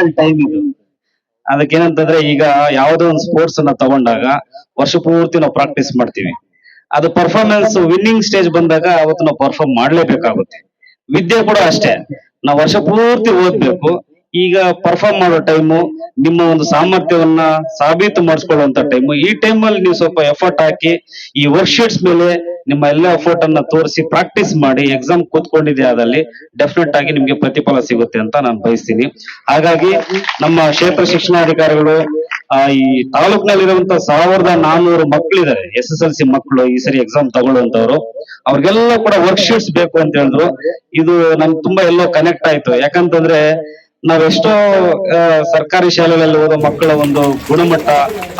Time ಇದು. ಅದಕ್ಕೆ ಏನಂತಂದ್ರೆ ಈಗ ಯಾವುದೋ ಒಂದು ಸ್ಪೋರ್ಟ್ಸ್ ಅನ್ನ ತಗೊಂಡಾಗ ವರ್ಷ ಪೂರ್ತಿ ನಾವು ಪ್ರಾಕ್ಟೀಸ್ ಮಾಡ್ತೀವಿ. ಅದು ಪರ್ಫಾರ್ಮೆನ್ಸ್ ವಿನ್ನಿಂಗ್ ಸ್ಟೇಜ್ ಬಂದಾಗ ಅವತ್ತು ನಾವು ಪರ್ಫಾರ್ಮ್ ಮಾಡ್ಲೇಬೇಕಾಗುತ್ತೆ. ವಿದ್ಯೆ ಕೂಡ ಅಷ್ಟೇ. ನಾವು ವರ್ಷ ಪೂರ್ತಿ ಓದ್ಬೇಕು. ಈಗ ಪರ್ಫಾರ್ಮ್ ಮಾಡೋ ಟೈಮು ನಿಮ್ಮ ಒಂದು ಸಾಮರ್ಥ್ಯವನ್ನ ಸಾಬೀತು ಮಾಡಿಸ್ಕೊಳ್ಳುವಂತ ಟೈಮು ಈ ಟೈಮಲ್ಲಿ ನೀವು ಸ್ವಲ್ಪ ಎಫರ್ಟ್ ಹಾಕಿ, ಈ ವರ್ಕ್ಶೀಟ್ಸ್ ಮೇಲೆ ನಿಮ್ಮ ಎಲ್ಲ ಎಫರ್ಟ್ ಅನ್ನ ತೋರಿಸಿ ಪ್ರಾಕ್ಟೀಸ್ ಮಾಡಿ ಎಕ್ಸಾಮ್ ಕೂತ್ಕೊಂಡಿದೆ ಅದಲ್ಲಿ ಡೆಫಿನೆಟ್ ಆಗಿ ನಿಮ್ಗೆ ಪ್ರತಿಫಲ ಸಿಗುತ್ತೆ ಅಂತ ನಾನು ಬಯಸ್ತೀನಿ. ಹಾಗಾಗಿ ನಮ್ಮ ಕ್ಷೇತ್ರ ಶಿಕ್ಷಣಾಧಿಕಾರಿಗಳು ಈ ತಾಲೂಕಿನಲ್ಲಿರುವಂತ ಸಾವಿರದ ನಾನ್ನೂರು ಮಕ್ಕಳಿದ್ದಾರೆ ಎಸ್ ಎಸ್ ಎಲ್ ಸಿ ಮಕ್ಕಳು ಈ ಸರಿ ಎಕ್ಸಾಮ್ ತಗೊಳ್ಳುವಂತವ್ರು. ಅವ್ರಿಗೆಲ್ಲ ಕೂಡ ವರ್ಕ್ಶೀಟ್ಸ್ ಬೇಕು ಅಂತ ಹೇಳಿದ್ರು. ಇದು ನಮ್ಗೆ ತುಂಬಾ ಎಲ್ಲೋ ಕನೆಕ್ಟ್ ಆಯ್ತು. ಯಾಕಂತಂದ್ರೆ ನಾವೆಷ್ಟೋ ಸರ್ಕಾರಿ ಶಾಲೆಗಳಲ್ಲಿ ಹೋದ ಮಕ್ಕಳ ಒಂದು ಗುಣಮಟ್ಟ,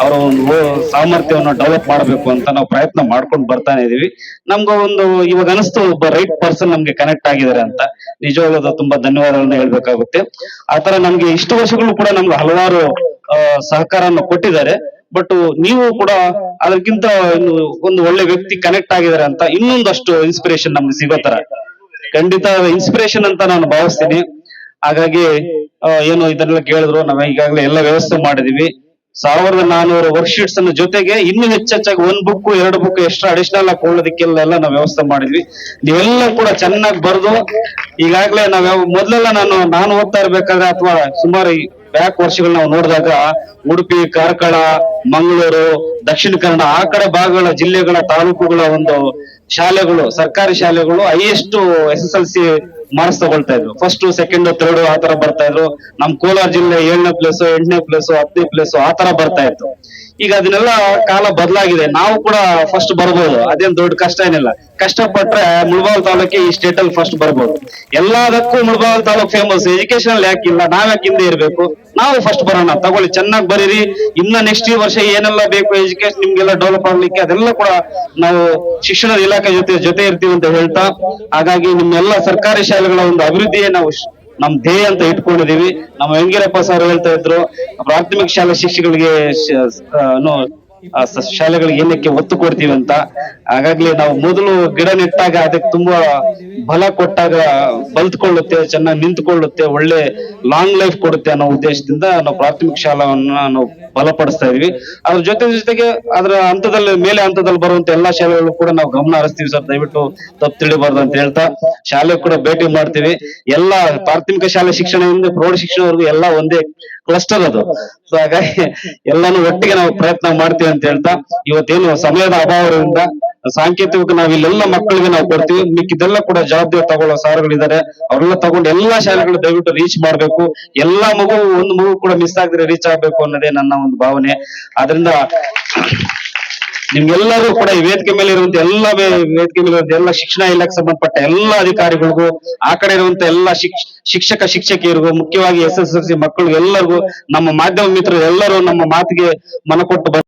ಅವರ ಒಂದು ಸಾಮರ್ಥ್ಯವನ್ನು ಡೆವಲಪ್ ಮಾಡಬೇಕು ಅಂತ ನಾವು ಪ್ರಯತ್ನ ಮಾಡ್ಕೊಂಡು ಬರ್ತಾನೆ ಇದೀವಿ. ನಮ್ಗೆ ಒಂದು, ಇವಾಗ ಅನಿಸ್ತು, ಒಬ್ಬ ರೈಟ್ ಪರ್ಸನ್ ನಮ್ಗೆ ಕನೆಕ್ಟ್ ಆಗಿದ್ದಾರೆ ಅಂತ. ನಿಜವಾಗ್ಲೂ ತುಂಬಾ ಧನ್ಯವಾದಗಳನ್ನ ಹೇಳ್ಬೇಕಾಗುತ್ತೆ. ಆತರ ನಮ್ಗೆ ಇಷ್ಟು ವರ್ಷಗಳು ಕೂಡ ನಮ್ಗೆ ಹಲವಾರು ಸಹಕಾರವನ್ನು ಕೊಟ್ಟಿದ್ದಾರೆ. ಬಟ್ ನೀವು ಕೂಡ ಅದಕ್ಕಿಂತ ಒಂದು ಒಳ್ಳೆ ವ್ಯಕ್ತಿ ಕನೆಕ್ಟ್ ಆಗಿದ್ದಾರೆ ಅಂತ ಇನ್ನೊಂದಷ್ಟು ಇನ್ಸ್ಪಿರೇಷನ್ ನಮ್ಗೆ ಸಿಗೋ ತರ ಖಂಡಿತ ಇನ್ಸ್ಪಿರೇಷನ್ ಅಂತ ನಾನು ಭಾವಿಸ್ತೀನಿ. ಹಾಗಾಗಿ ಏನು ಇದನ್ನೆಲ್ಲ ಕೇಳಿದ್ರು, ನಾವು ಈಗಾಗಲೇ ಎಲ್ಲ ವ್ಯವಸ್ಥೆ ಮಾಡಿದೀವಿ. ಸಾವಿರದ ನಾನೂರು ವರ್ಕ್ಶೀಟ್ಸ್ ಅನ್ನ ಜೊತೆಗೆ ಇನ್ನೂ ಹೆಚ್ಚೆಚ್ಚಾಗಿ ಒಂದ್ ಬುಕ್ ಎರಡು ಬುಕ್ ಎಕ್ಸ್ಟ್ರಾ ಅಡಿಷನಲ್ ಆಗಿ ಕೊಳ್ಳೋದಕ್ಕೆಲ್ಲ ನಾವು ವ್ಯವಸ್ಥೆ ಮಾಡಿದ್ವಿ. ನೀವೆಲ್ಲ ಕೂಡ ಚೆನ್ನಾಗಿ ಬರೆದು, ಈಗಾಗಲೇ ನಾವ್ ಮೊದ್ಲೆಲ್ಲ ನಾನು ನಾನು ಓದ್ತಾ ಇರ್ಬೇಕಾದ್ರೆ ಅಥವಾ ಸುಮಾರು ಬ್ಯಾಕ್ ವರ್ಷಗಳು ನಾವು ನೋಡಿದಾಗ, ಉಡುಪಿ, ಕಾರ್ಕಳ, ಮಂಗಳೂರು, ದಕ್ಷಿಣ ಕನ್ನಡ, ಆ ಕಡೆ ಭಾಗಗಳ ಜಿಲ್ಲೆಗಳ ತಾಲೂಕುಗಳ ಒಂದು ಶಾಲೆಗಳು, ಸರ್ಕಾರಿ ಶಾಲೆಗಳು, highest S S L C marks ತಗೊಳ್ತಾ ಇದ್ರು. ಫಸ್ಟ್ ಸೆಕೆಂಡ್ ಥರ್ಡ್ ಆ ತರ ಬರ್ತಾ ಇದ್ರು. ನಮ್ ಕೋಲಾರ ಜಿಲ್ಲೆ ಏಳನೇ ಪ್ಲೇಸ್ ಎಂಟನೇ ಪ್ಲೇಸ್ ಹತ್ತನೇ ಪ್ಲೇಸ್ ಆ ತರ ಬರ್ತಾ ಇತ್ತು. ಈಗ ಅದನ್ನೆಲ್ಲ ಕಾಲ ಬದಲಾಗಿದೆ. ನಾವು ಕೂಡ ಫಸ್ಟ್ ಬರ್ಬೋದು. ಅದೇನ್ ದೊಡ್ಡ ಕಷ್ಟ ಏನಿಲ್ಲ. ಕಷ್ಟಪಟ್ರೆ ಮುಳಬಾಲ್ ತಾಲೂಕಿ ಈ ಸ್ಟೇಟ್ ಅಲ್ಲಿ ಫಸ್ಟ್ ಬರ್ಬೋದು. ಎಲ್ಲದಕ್ಕೂ ಮುಳಬಾಲ್ ತಾಲೂಕ್ ಫೇಮಸ್ ಎಜುಕೇಶನ್ ಯಾಕಿಲ್ಲ ನಾವ್ಯಾಕೆ ಹಿಂದೆ ಇರ್ಬೇಕು? ನಾವು ಫಸ್ಟ್ ಬರೋಣ. ತಗೊಳ್ಳಿ. ಚೆನ್ನಾಗಿ ಬರೀರಿ. ಇನ್ನ ನೆಕ್ಸ್ಟ್ ಈ ವರ್ಷ ಏನೆಲ್ಲ ಬೇಕು ಎಜುಕೇಶನ್ ನಿಮ್ಗೆಲ್ಲ ಡೆವಲಪ್ ಆಗ್ಲಿಕ್ಕೆ ಅದೆಲ್ಲ ಕೂಡ ನಾವು ಶಿಕ್ಷಣದ ಇಲಾಖೆ ಜೊತೆ ಜೊತೆ ಇರ್ತೀವಿ ಅಂತ ಹೇಳ್ತಾ, ಹಾಗಾಗಿ ನಿಮ್ಮೆಲ್ಲ ಸರ್ಕಾರಿ ಶಾಲೆಗಳ ಒಂದು ಅಭಿವೃದ್ಧಿಯೇ ನಾವು ನಮ್ ಧ್ಯೇಯ ಅಂತ ಇಟ್ಕೊಂಡಿದೀವಿ. ನಮ್ಮ ವೆಂಗಿರಪ್ಪ ಸರ್ ಹೇಳ್ತಾ ಇದ್ರು, ಪ್ರಾಥಮಿಕ ಶಾಲಾ ಶಿಕ್ಷಕರಿಗೆ ಶಾಲೆಗಳಿಗೆ ಏನಕ್ಕೆ ಒತ್ತು ಕೊಡ್ತೀವಿ ಅಂತ. ಹಾಗಾಗ್ಲಿ ನಾವು ಮೊದಲು ಗಿಡ ನೆಟ್ಟಾಗ ಅದಕ್ಕೆ ತುಂಬಾ ಬಲ ಕೊಟ್ಟಾಗ ಬಲ್ತ್ಕೊಳ್ಳುತ್ತೆ, ಚೆನ್ನಾಗಿ ನಿಂತ್ಕೊಳ್ಳುತ್ತೆ, ಒಳ್ಳೆ ಲಾಂಗ್ ಲೈಫ್ ಕೊಡುತ್ತೆ ಅನ್ನೋ ಉದ್ದೇಶದಿಂದ ನಾವು ಪ್ರಾಥಮಿಕ ಶಾಲಾವನ್ನ ನಾವು ಬಲಪಡಿಸ್ತಾ ಇದೀವಿ. ಅದ್ರ ಜೊತೆ ಜೊತೆಗೆ ಅದರ ಹಂತದಲ್ಲಿ ಮೇಲೆ ಹಂತದಲ್ಲಿ ಬರುವಂತ ಎಲ್ಲಾ ಶಾಲೆಗಳು ಕೂಡ ನಾವು ಗಮನ ಹರಿಸ್ತೀವಿ ಸರ್. ದಯವಿಟ್ಟು ತಪ್ಪು ತಿಳಿಬಾರ್ದು ಅಂತ ಹೇಳ್ತಾ ಶಾಲೆ ಕೂಡ ಭೇಟಿ ಮಾಡ್ತೀವಿ. ಎಲ್ಲಾ ಪ್ರಾಥಮಿಕ ಶಾಲೆ ಶಿಕ್ಷಣದಿಂದ ಪ್ರೌಢ ಶಿಕ್ಷಣವರೆಗೂ ಎಲ್ಲಾ ಒಂದೇ ಕ್ಲಸ್ಟರ್ ಅದು. ಸೊ ಹಾಗಾಗಿ ಎಲ್ಲಾನು ಒಟ್ಟಿಗೆ ನಾವು ಪ್ರಯತ್ನ ಮಾಡ್ತೀವಿ ಅಂತ ಹೇಳ್ತಾ ಇವತ್ತೇನು ಸಮಯದ ಅಭಾವದಿಂದ ಸಾಂಕೇತಿಕ ನಾವು ಇಲ್ಲೆಲ್ಲ ಮಕ್ಕಳಿಗೆ ನಾವು ಕೊಡ್ತೀವಿ. ಮಿಕ್ಕಿದೆಲ್ಲ ಕೂಡ ಜವಾಬ್ದಾರಿ ತಗೊಳ್ಳೋ ಸಾರ್ಗಳಿದ್ದಾರೆ ಅವರೆಲ್ಲ ತಗೊಂಡು ಎಲ್ಲಾ ಶಾಲೆಗಳು ದಯವಿಟ್ಟು ರೀಚ್ ಮಾಡಬೇಕು. ಎಲ್ಲಾ ಮಗು, ಒಂದು ಮಗು ಕೂಡ ಮಿಸ್ ಆಗದ್ರೆ ರೀಚ್ ಆಗ್ಬೇಕು ಅನ್ನೋದೇ ನನ್ನ ಒಂದು ಭಾವನೆ. ಆದ್ರಿಂದ ನಿಮ್ಗೆಲ್ಲರೂ ಕೂಡ ಈ ವೇದಿಕೆ ಮೇಲೆ ಇರುವಂತ ಎಲ್ಲ ವೇದಿಕೆ ಮೇಲೆ ಇರುವಂತ ಎಲ್ಲ ಶಿಕ್ಷಣ ಇಲಾಖೆ ಸಂಬಂಧಪಟ್ಟ ಎಲ್ಲ ಅಧಿಕಾರಿಗಳಿಗೂ, ಆ ಕಡೆ ಇರುವಂತ ಎಲ್ಲ ಶಿಕ್ಷ, ಶಿಕ್ಷಕ, ಶಿಕ್ಷಕಿಯರಿಗೂ, ಮುಖ್ಯವಾಗಿ ಎಸ್ ಎಸ್ ಎಲ್ ಸಿ ಮಕ್ಕಳು ಎಲ್ಲರಿಗೂ ನಮ್ಮ ಮಾಧ್ಯಮ ಮಿತ್ರರು ಎಲ್ಲರೂ ನಮ್ಮ ಮಾತಿಗೆ ಮನ ಕೊಟ್ಟು ಬಂದು